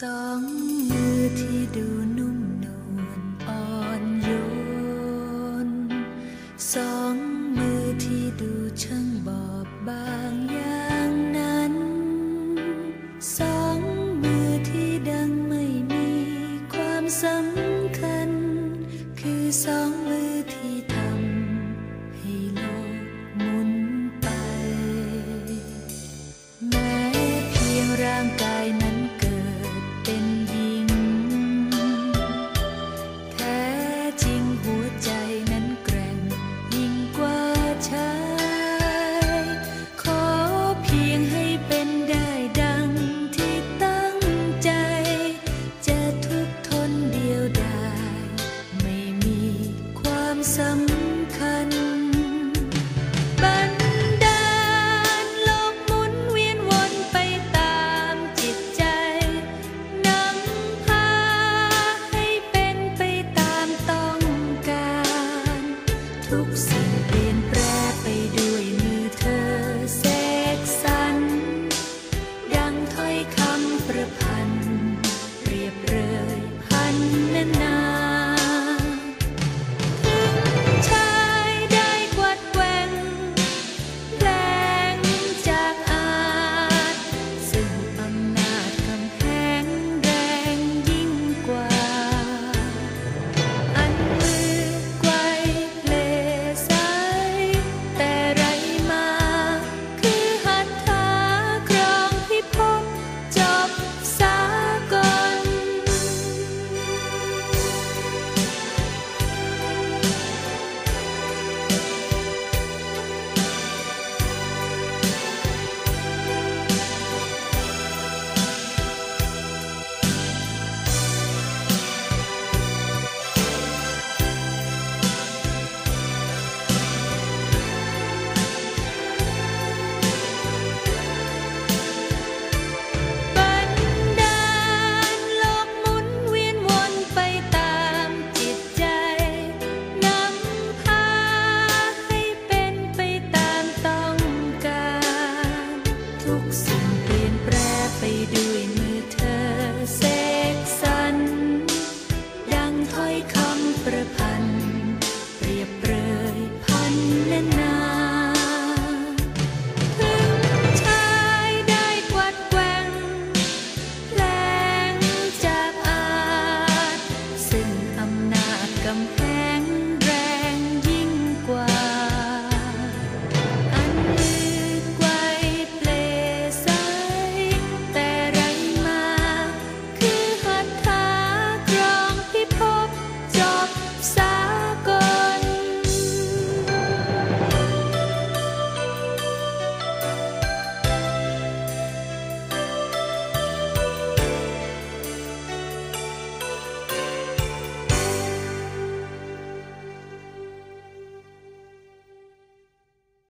สองมือที่ดูนุ่มนวลอ่อนโยน สองมือที่ดูช่างบอบบางอย่างนั้น สองมือที่ดังไม่มีความสำคัญ คือสอง ทุกสิ่ง doing